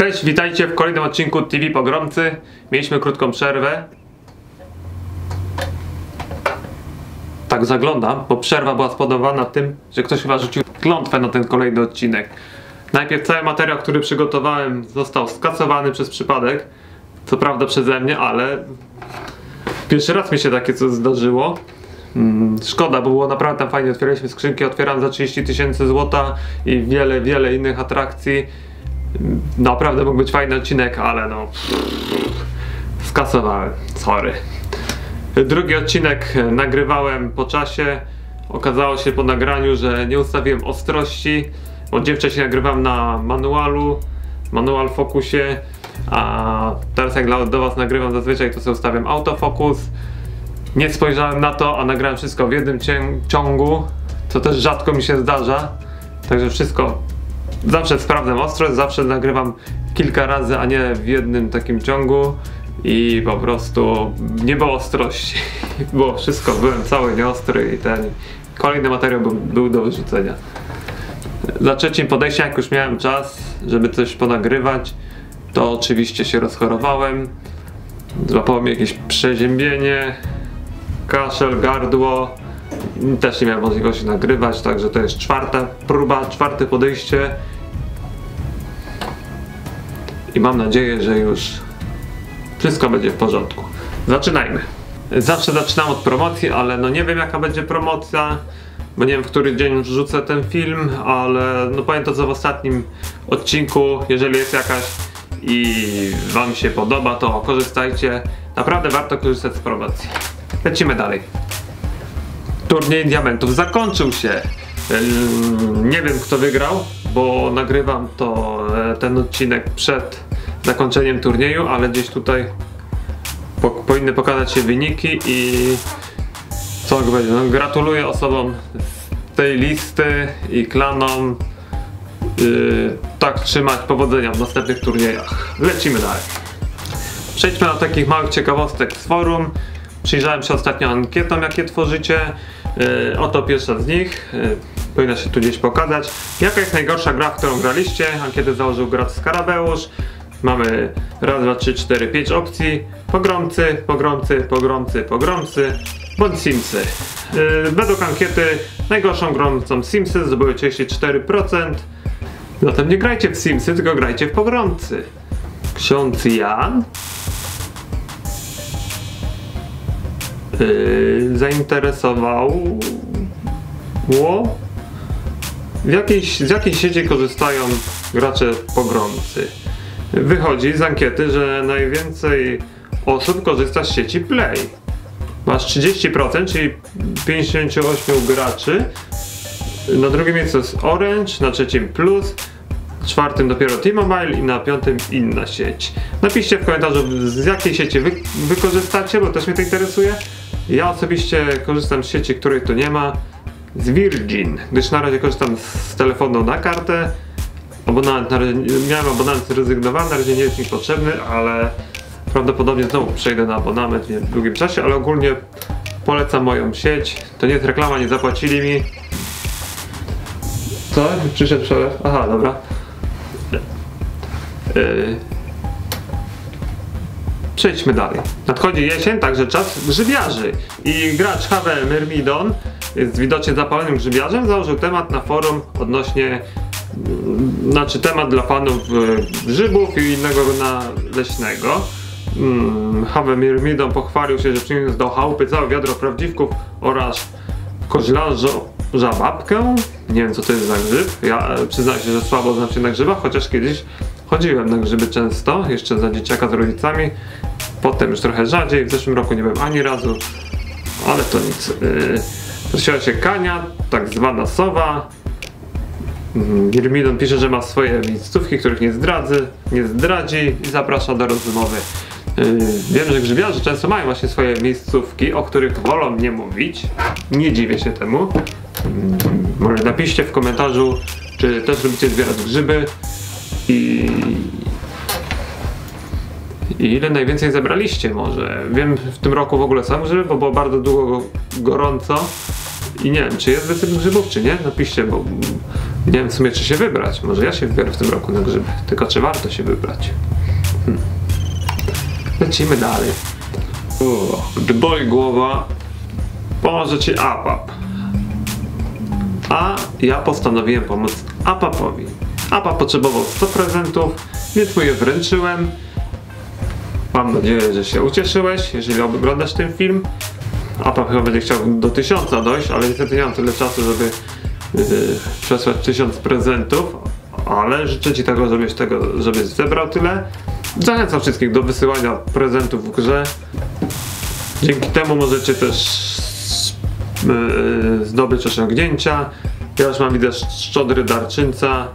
Cześć, witajcie w kolejnym odcinku TV Pogromcy. Mieliśmy krótką przerwę. Tak zaglądam, bo przerwa była spowodowana tym, że ktoś chyba rzucił klątwę na ten kolejny odcinek. Najpierw cały materiał, który przygotowałem został skasowany przez przypadek. Co prawda przeze mnie, ale pierwszy raz mi się takie coś zdarzyło. Mm, Szkoda, bo było naprawdę tam fajnie. Otwieraliśmy skrzynki, otwieram za 30 tysięcy złota i wiele, wiele innych atrakcji. Naprawdę mógł być fajny odcinek, ale no. Skasowałem. Sorry. Drugi odcinek e, nagrywałem po czasie. Okazało się po nagraniu, że nie ustawiłem ostrości. Od dzień wcześniej nagrywam na manualu, manual fokusie, a teraz jak do Was nagrywam zazwyczaj, to sobie ustawiam autofokus. Nie spojrzałem na to, a nagrałem wszystko w jednym ciągu, co też rzadko mi się zdarza. Także wszystko zawsze sprawdzam ostrość, zawsze nagrywam kilka razy, a nie w jednym takim ciągu i po prostu nie było ostrości. Było wszystko, byłem cały nieostry i ten kolejny materiał był, był do wyrzucenia. Za trzecim podejściem, jak już miałem czas, żeby coś ponagrywać, to oczywiście się rozchorowałem. Złapało mnie jakieś przeziębienie, kaszel, gardło. Też nie miałem możliwości nagrywać, także to jest czwarta próba, czwarte podejście. I mam nadzieję, że już wszystko będzie w porządku. Zaczynajmy. Zawsze zaczynam od promocji, ale no nie wiem jaka będzie promocja, bo nie wiem w który dzień wrzucę ten film, ale no powiem to co w ostatnim odcinku, jeżeli jest jakaś i wam się podoba, to korzystajcie. Naprawdę warto korzystać z promocji. Lecimy dalej. Turniej diamentów zakończył się. Nie wiem kto wygrał, bo nagrywam to e, ten odcinek przed zakończeniem turnieju, ale gdzieś tutaj po, powinny pokazać się wyniki i co będzie. No, gratuluję osobom z tej listy i klanom. Yy, tak trzymać powodzenia w następnych turniejach. Lecimy dalej. Przejdźmy do takich małych ciekawostek z forum. Przyjrzałem się ostatnio ankietom, jakie tworzycie. Yy, oto pierwsza z nich. Yy, powinna się tu gdzieś pokazać. Jaka jest najgorsza gra, w którą graliście? Ankietę założył gracz Skarabeusz. Mamy raz, dwa, trzy, cztery, pięć opcji. Pogromcy, pogromcy, pogromcy, pogromcy, bądź Simsy. Yy, według ankiety najgorszą grą są Simsy, zdobyły 34%. Zatem nie grajcie w Simsy, tylko grajcie w pogromcy. Ksiądz Jan yy, zainteresował w jakiej, z jakiej sieci korzystają gracze pogromcy. Wychodzi z ankiety, że najwięcej osób korzysta z sieci Play. Masz 30%, czyli 58 graczy. Na drugim miejscu jest Orange, na trzecim Plus, czwartym dopiero T-Mobile i na piątym inna sieć. Napiszcie w komentarzu z jakiej sieci wy, wy korzystacie, bo też mnie to interesuje. Ja osobiście korzystam z sieci, której tu nie ma, z Virgin, gdyż na razie korzystam z telefonu na kartę. Abonament, na razie, miałem abonament zrezygnowany, na razie nie jest mi potrzebny, ale prawdopodobnie znowu przejdę na abonament w długim czasie, ale ogólnie polecam moją sieć. To nie jest reklama, nie zapłacili mi. Co? Przyszedł przelew? Aha, dobra. Yy. Przejdźmy dalej. Nadchodzi jesień, także czas grzybiarzy. I gracz Have Myrmidon jest widocznie zapalonym grzybiarzem, założył temat na forum odnośnie mm, znaczy temat dla fanów e, grzybów i innego na leśnego. Mm, Have Myrmidon pochwalił się, że przyniósł do chałupy całe wiadro prawdziwków oraz koźlarza babkę. Nie wiem co to jest za grzyb. Ja przyznaję się, że słabo znam się na grzybach, chociaż kiedyś chodziłem na grzyby często, jeszcze za dzieciaka z rodzicami. Potem już trochę rzadziej, w zeszłym roku nie byłem ani razu, ale to nic. Yy, się Kania, tak zwana sowa. Mm, Girmidon pisze, że ma swoje miejscówki, których nie zdradzy, nie zdradzi i zaprasza do rozmowy. Yy, wiem, że grzybiarze często mają właśnie swoje miejscówki, o których wolą nie mówić. Nie dziwię się temu. Mm, Może napiszcie w komentarzu, czy też lubicie zbierać grzyby i i ile najwięcej zebraliście może? Wiem, w tym roku w ogóle są grzyby, bo było bardzo długo go- gorąco. I nie wiem, czy jest wysyp grzybów, czy nie? Napiszcie, bo Nie wiem w sumie czy się wybrać. Może ja się wybiorę w tym roku na grzyby. Tylko czy warto się wybrać? Hmm. Lecimy dalej. O, gdy boli głowa, pomoże ci APAP. A ja postanowiłem pomóc APAPowi. APAP potrzebował 100 prezentów, więc mu je wręczyłem. Mam nadzieję, że się ucieszyłeś, jeżeli oglądasz ten film. APAP chyba będzie chciał do 1000 dojść, ale niestety nie mam tyle czasu, żeby yy, przesłać 1000 prezentów. Ale życzę Ci tego, żebyś tego, żebyś zebrał tyle. Zachęcam wszystkich do wysyłania prezentów w grze. Dzięki temu możecie też yy, zdobyć osiągnięcia. Ja już mam widzę szczodry darczyńca.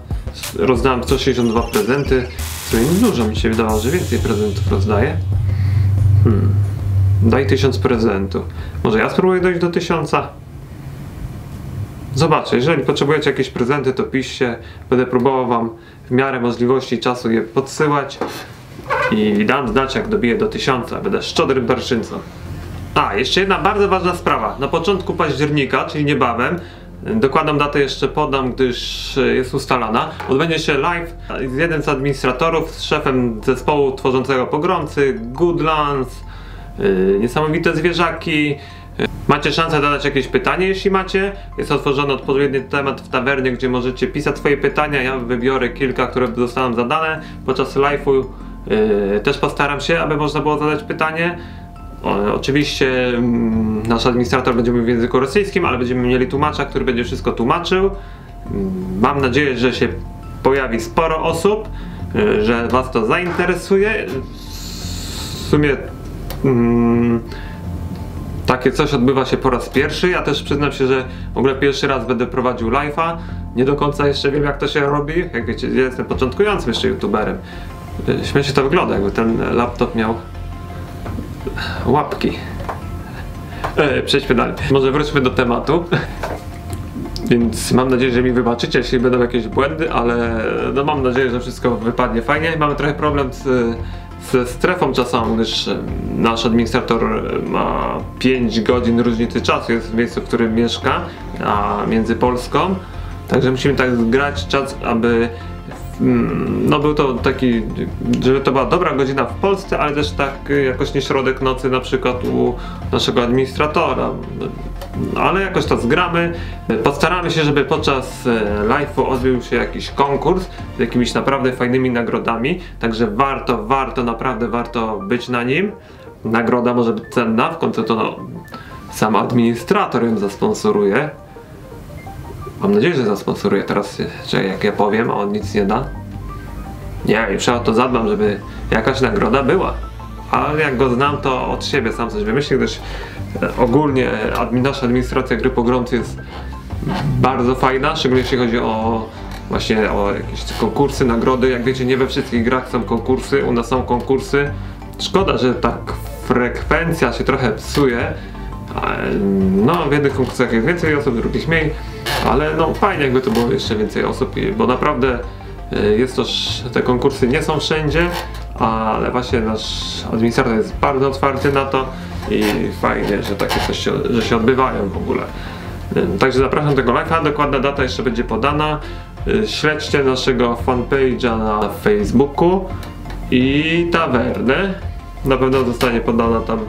Rozdałem 162 prezenty. W sumie dużo mi się wydawało, że więcej prezentów rozdaję. Hmm. Daj 1000 prezentów. Może ja spróbuję dojść do 1000? Zobaczę, jeżeli potrzebujecie jakieś prezenty, to piszcie. Będę próbował wam w miarę możliwości czasu je podsyłać. I dam znać, jak dobiję do 1000. Będę szczodrym darczyńcą. A, jeszcze jedna bardzo ważna sprawa. Na początku października, czyli niebawem, dokładną datę jeszcze podam, gdyż jest ustalana, odbędzie się live z jednym z administratorów, z szefem zespołu tworzącego pogromcy, Goodlands, yy, niesamowite zwierzaki. Macie szansę zadać jakieś pytanie, jeśli macie. Jest otworzony odpowiedni temat w tawernie, gdzie możecie pisać swoje pytania. Ja wybiorę kilka, które zostaną zadane podczas live'u. Yy, też postaram się, aby można było zadać pytanie. O, oczywiście mm, nasz administrator będzie mówił w języku rosyjskim, ale będziemy mieli tłumacza, który będzie wszystko tłumaczył. Mm, Mam nadzieję, że się pojawi sporo osób, y, że Was to zainteresuje. W sumie mm, takie coś odbywa się po raz pierwszy. Ja też przyznam się, że w ogóle pierwszy raz będę prowadził live'a. Nie do końca jeszcze wiem, jak to się robi. Jak wiecie, jestem początkującym jeszcze youtuberem. Y, Śmiesznie to wygląda, jakby ten laptop miał łapki. E, przejdźmy dalej. Może wróćmy do tematu. Więc mam nadzieję, że mi wybaczycie, jeśli będą jakieś błędy, ale no mam nadzieję, że wszystko wypadnie fajnie. Mamy trochę problem z, ze strefą czasową, gdyż e, nasz administrator ma 5 godzin różnicy czasu, jest w miejscu, w którym mieszka, a między Polską. Także musimy tak zgrać czas, aby no był to taki, żeby to była dobra godzina w Polsce, ale też tak jakoś nie środek nocy na przykład u naszego administratora. Ale jakoś to zgramy. Postaramy się, żeby podczas e, live'u odbył się jakiś konkurs z jakimiś naprawdę fajnymi nagrodami, także warto, warto, naprawdę warto być na nim. Nagroda może być cenna, w końcu to no, sam administrator ją zasponsoruje. Mam nadzieję, że zasponsoruje teraz, że jak ja powiem, a on nic nie da. Nie, już ja o to zadbam, żeby jakaś nagroda była. Ale jak go znam, to od siebie sam coś wymyślił, gdyż e, ogólnie nasza administracja gry pogromcy jest bardzo fajna, szczególnie jeśli chodzi o właśnie o jakieś konkursy, nagrody. Jak wiecie, nie we wszystkich grach są konkursy, u nas są konkursy. Szkoda, że tak frekwencja się trochę psuje. No, w jednych konkursach jest więcej osób, w drugich mniej, ale no fajnie jakby to było jeszcze więcej osób, bo naprawdę e, jest to, te konkursy nie są wszędzie, ale właśnie nasz administrator jest bardzo otwarty na to i fajnie, że takie coś się, że się odbywają w ogóle. E, także zapraszam tego live'a, dokładna data jeszcze będzie podana. E, śledźcie naszego fanpage'a na Facebooku i tawernę. Na pewno zostanie podana tam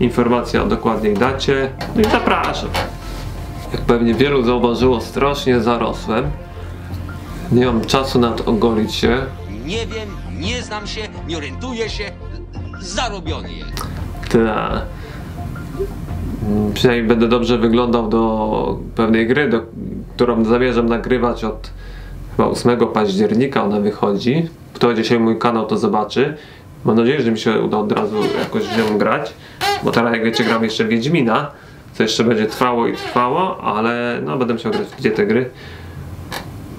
informacja o dokładnej dacie. No i zapraszam. Pewnie wielu zauważyło, strasznie zarosłem. Nie mam czasu na to ogolić się. Nie wiem, nie znam się, nie orientuję się. Zarobiony jest. Ta. Przynajmniej będę dobrze wyglądał do pewnej gry, do, którą zamierzam nagrywać od chyba 8 października ona wychodzi. Kto będzie się mój kanał to zobaczy. Mam nadzieję, że mi się uda od razu jakoś w nią grać, bo teraz jak wiecie gram jeszcze Wiedźmina, co jeszcze będzie trwało i trwało, ale no będę musiał grać w dwie te gry.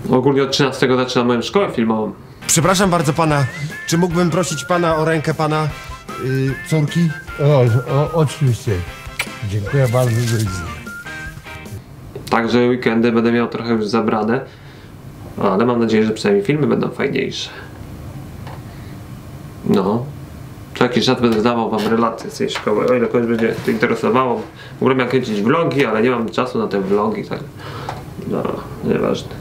Ogólnie od 13 zaczynam moją szkołę filmową. Przepraszam bardzo pana, czy mógłbym prosić pana o rękę pana y, córki? O, o, oczywiście. Dziękuję bardzo. Także weekendy będę miał trochę już zabrane, ale mam nadzieję, że przynajmniej filmy będą fajniejsze. No. Co jakiś czas będę dawał wam relacje z tej szkoły, o ile kogoś będzie to interesowało. Mogłem jak kręcić vlogi, ale nie mam czasu na te vlogi, tak. No, nieważne.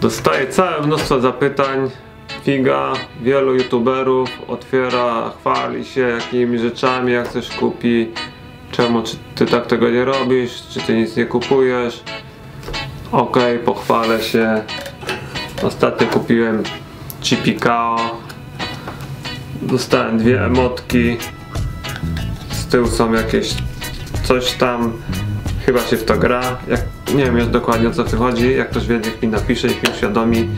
Dostaję całe mnóstwo zapytań. Figa, wielu youtuberów otwiera, chwali się jakimi rzeczami, jak coś kupi. Czemu czy ty tak tego nie robisz? Czy ty nic nie kupujesz? Okej, okay, pochwalę się. Ostatnio kupiłem Chipikao. Dostałem dwie emotki. Z tyłu są jakieś coś tam. Chyba się w to gra. Jak, nie wiem już dokładnie o co tym chodzi. Jak ktoś wie, niech mi napisze, niech mi uświadomi.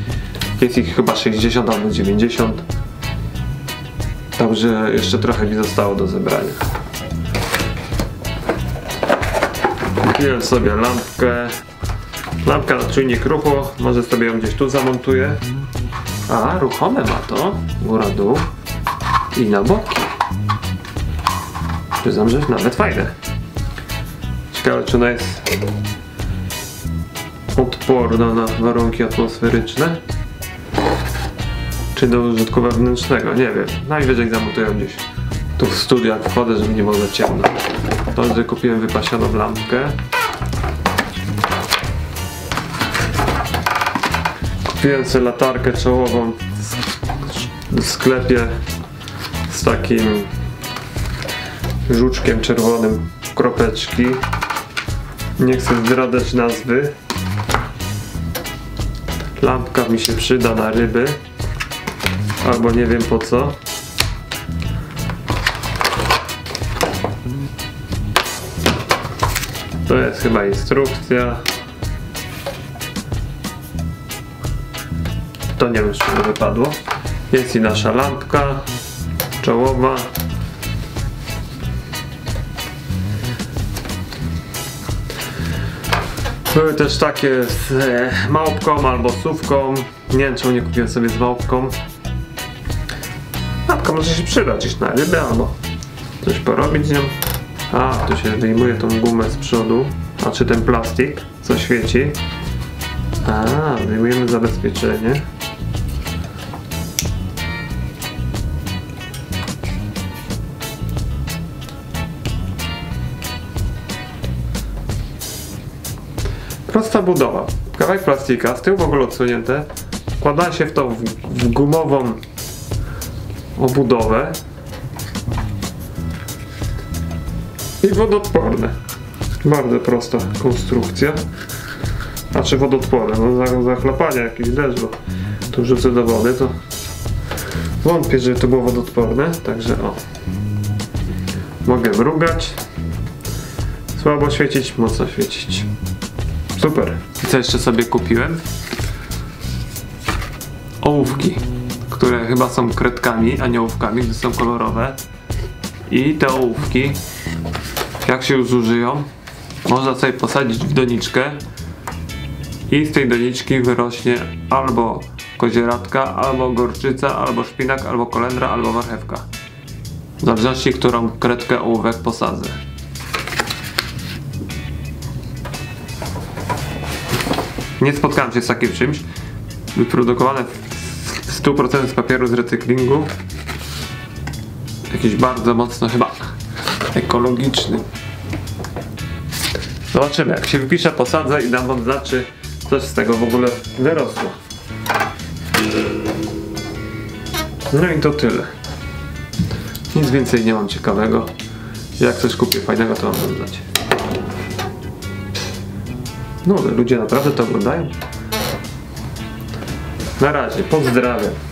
Jest ich chyba 60 albo 90. Także jeszcze trochę mi zostało do zebrania. Kupiłem sobie lampkę. Lampka na czujnik ruchu. Może sobie ją gdzieś tu zamontuję. A, ruchome ma to. Góra, dół. I na boki. Przyznam, że nawet fajne. Ciekawe, czy ona jest odporna na warunki atmosferyczne. Czy do użytku wewnętrznego, nie wiem. Najwyżej zamontuję gdzieś tu w studiu, jak wchodzę, żeby nie było za ciemno. To, że kupiłem wypasioną lampkę. Kupiłem sobie latarkę czołową w sklepie z takim żuczkiem czerwonym kropeczki. Nie chcę zdradzać nazwy. Lampka mi się przyda na ryby. Albo nie wiem po co. To jest chyba instrukcja. To nie wiem, z czego wypadło. Jest i nasza lampka czołowa. Były też takie z e, małpką albo sówką. Nie wiem czemu nie kupiłem sobie z małpką. Lampka może się przydać gdzieś na rybę albo coś porobić z nią. A, tu się wyjmuje tą gumę z przodu. A czy ten plastik, co świeci. A, wyjmujemy zabezpieczenie. Prosta budowa. Kawałek plastika, z tyłu w ogóle odsunięte. Wkłada się w tą w, w gumową obudowę. I wodoodporne. Bardzo prosta konstrukcja. A czy wodoodporne? No za, za chlapania jakiś deszcz, bo tu rzucę do wody, to wątpię, żeby to było wodoodporne. Także o. Mogę mrugać. Słabo świecić, mocno świecić. Super. I co jeszcze sobie kupiłem? Ołówki, które chyba są kredkami, a nie ołówkami, gdyż są kolorowe. I te ołówki, jak się już zużyją, można sobie posadzić w doniczkę i z tej doniczki wyrośnie albo kozieradka, albo gorczyca, albo szpinak, albo kolendra, albo marchewka. W zależności, którą kredkę ołówek posadzę. Nie spotkałem się z takim czymś. Wyprodukowane w 100% z papieru z recyklingu. Jakiś bardzo mocno chyba ekologiczny. Zobaczymy, jak się wypisze, posadzę i dam wam znać, czy coś z tego w ogóle wyrosło. No i to tyle. Nic więcej nie mam ciekawego. Jak coś kupię fajnego, to wam znać. No, ludzie naprawdę to oglądają. Na razie, pozdrawiam.